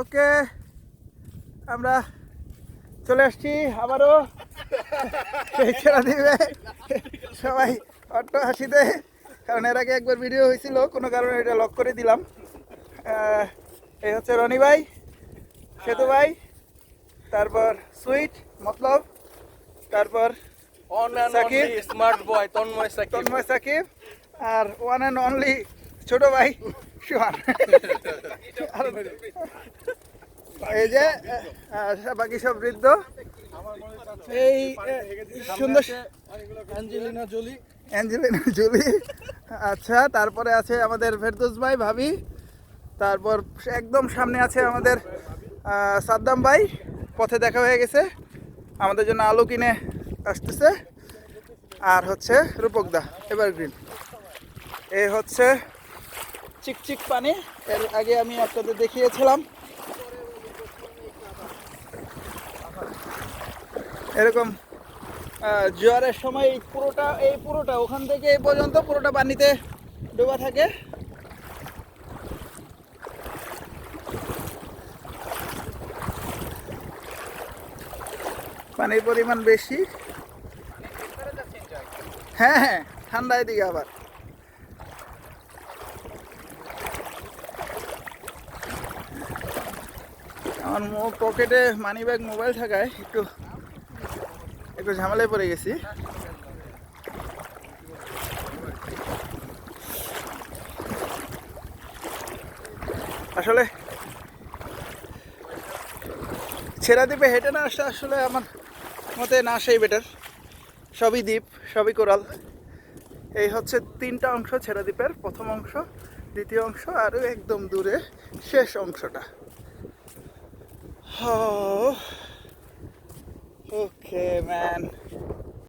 ওকে আমরা চলে আসছি আবারও। সেই দিবে সবাই অট্ট হাসিতে কারণ এর আগে একবার ভিডিও হয়েছিল কোনো কারণে এটা লক করে দিলাম। এই হচ্ছে রনি ভাই সেতু ভাই তারপর সুইট মতলব তারপর Shakib. Smart boy Tanmoy Sakib. Tanmoy Sakib আর ওয়ান অ্যান্ড অনলি ছোট ভাই। সুহান এই যে বাকি সব বৃদ্ধ? এই সুন্দর অ্যাঞ্জেলিনা জোলি। Angelina Julie. আচ্ছা তারপরে আছে আমাদের ফেরদৌস ভাই ভাবি। তারপর একদম সামনে আছে আমাদের সাদ্দাম ভাই। পথে দেখা হয়ে গেছে। আমাদের জন্য আলু কিনে আসতেছে। আর হচ্ছে রূপকদা এভারগ্রিন এ হচ্ছে চিকচিক পানি। এর আগে আমি আপনাদের দেখিয়েছিলাম। এরকম জোয়ারের সময় এই পুরোটা এই পুরোটা, ওখান থেকে এই পর্যন্ত পুরোটা পানিতে ডোবা থাকে। পানির পরিমাণ বেশি। হ্যাঁ হ্যাঁ ঠান্ডা এদিকে আবার। আমার পকেটে মানি ব্যাগ মোবাইল থাকায় একটু একটু ঝামেলায় পড়ে গেছি। আসলে, ছেড়া দ্বীপে হেঁটে না আসা আসলে আমার মতে না আসাই বেটার সবই দ্বীপ, সবই কোরাল। এই হচ্ছে তিনটা অংশ ছেড়া দ্বীপের, প্রথম অংশ, দ্বিতীয় অংশ আর একদম দূরে, শেষ অংশটা। ওকে ম্যান